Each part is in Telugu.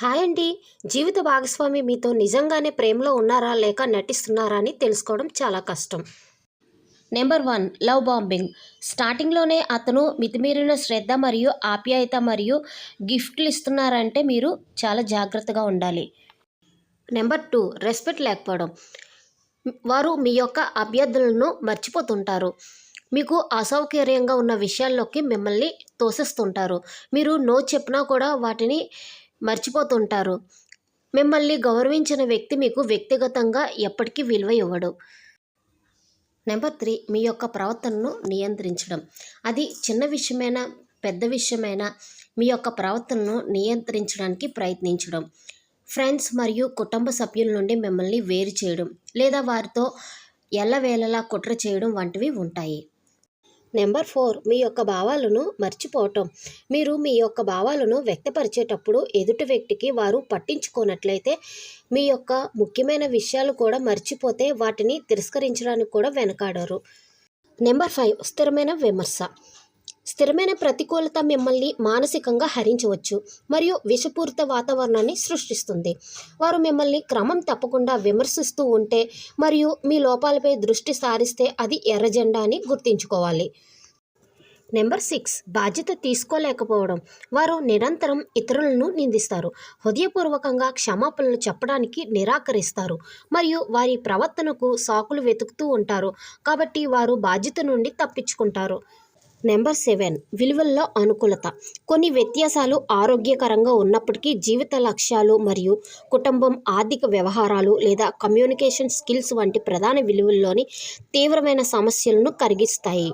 హాయ్ అండి. జీవిత భాగస్వామి మీతో నిజంగానే ప్రేమలో ఉన్నారా లేక నటిస్తున్నారా అని తెలుసుకోవడం చాలా కష్టం. Number one love bombing. స్టార్టింగ్లోనే అతను మితిమీరిన శ్రద్ధ మరియు ఆప్యాయత మరియు గిఫ్ట్లు ఇస్తున్నారంటే మీరు చాలా జాగ్రత్తగా ఉండాలి. నెంబర్ టూ రెస్పెక్ట్ లేకపోవడం. వారు మీ యొక్క అభ్యర్థులను మర్చిపోతుంటారు. మీకు అసౌకర్యంగా ఉన్న విషయాల్లోకి మిమ్మల్ని తోసేస్తుంటారు. మీరు నో చెప్పినా కూడా వాటిని మర్చిపోతుంటారు. మిమ్మల్ని గౌరవించిన వ్యక్తి మీకు వ్యక్తిగతంగా ఎప్పటికీ విలువ ఇవ్వడు. నెంబర్ త్రీ మీ యొక్క ప్రవర్తనను నియంత్రించడం. అది చిన్న విషయమైనా పెద్ద విషయమైనా మీ యొక్క ప్రవర్తనను నియంత్రించడానికి ప్రయత్నించడం. ఫ్రెండ్స్ మరియు కుటుంబ సభ్యుల నుండి మిమ్మల్ని వేరు చేయడం లేదా వారితో ఎల్లవేళలా కుట్ర చేయడం వంటివి ఉంటాయి. నెంబర్ ఫోర్ మీ యొక్క భావాలను మర్చిపోవటం. మీరు మీ యొక్క భావాలను వ్యక్తపరిచేటప్పుడు ఎదుటి వ్యక్తికి వారు పట్టించుకోనట్లయితే మీ యొక్క ముఖ్యమైన విషయాలు కూడా మర్చిపోతే వాటిని తిరస్కరించడానికి కూడా వెనకాడరు. నెంబర్ ఫైవ్ స్థిరమైన విమర్శ. స్థిరమైన ప్రతికూలత మిమ్మల్ని మానసికంగా హరించవచ్చు మరియు విషపూరిత వాతావరణాన్ని సృష్టిస్తుంది. వారు మిమ్మల్ని క్రమం తప్పకుండా విమర్శిస్తూ ఉంటే మరియు మీ లోపాలపై దృష్టి సారిస్తే అది ఎర్రజెండా అని గుర్తుంచుకోవాలి. నెంబర్ సిక్స్ బాధ్యత తీసుకోలేకపోవడం. వారు నిరంతరం ఇతరులను నిందిస్తారు. హృదయపూర్వకంగా క్షమాపణలు చెప్పడానికి నిరాకరిస్తారు మరియు వారి ప్రవర్తనకు సాకులు వెతుకుతూ ఉంటారు కాబట్టి వారు బాధ్యత నుండి తప్పించుకుంటారు. నెంబర్ సెవెన్ విలువల్లో అనుకూలత. కొన్ని వ్యత్యాసాలు ఆరోగ్యకరంగా ఉన్నప్పటికీ జీవిత లక్ష్యాలు మరియు కుటుంబం ఆర్థిక వ్యవహారాలు లేదా కమ్యూనికేషన్ స్కిల్స్ వంటి ప్రధాన విలువల్లోని తీవ్రమైన సమస్యలను కరిగిస్తాయి.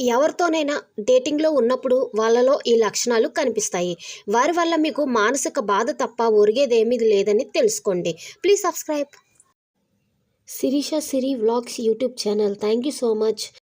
ఎవరితోనైనా డేటింగ్లో ఉన్నప్పుడు వాళ్ళలో ఈ లక్షణాలు కనిపిస్తాయి. వారి వల్ల మీకు మానసిక బాధ తప్ప ఒరిగేదేమీ లేదని తెలుసుకోండి. Please subscribe. Sirisha Siri vlogs YouTube channel. Thank you so much.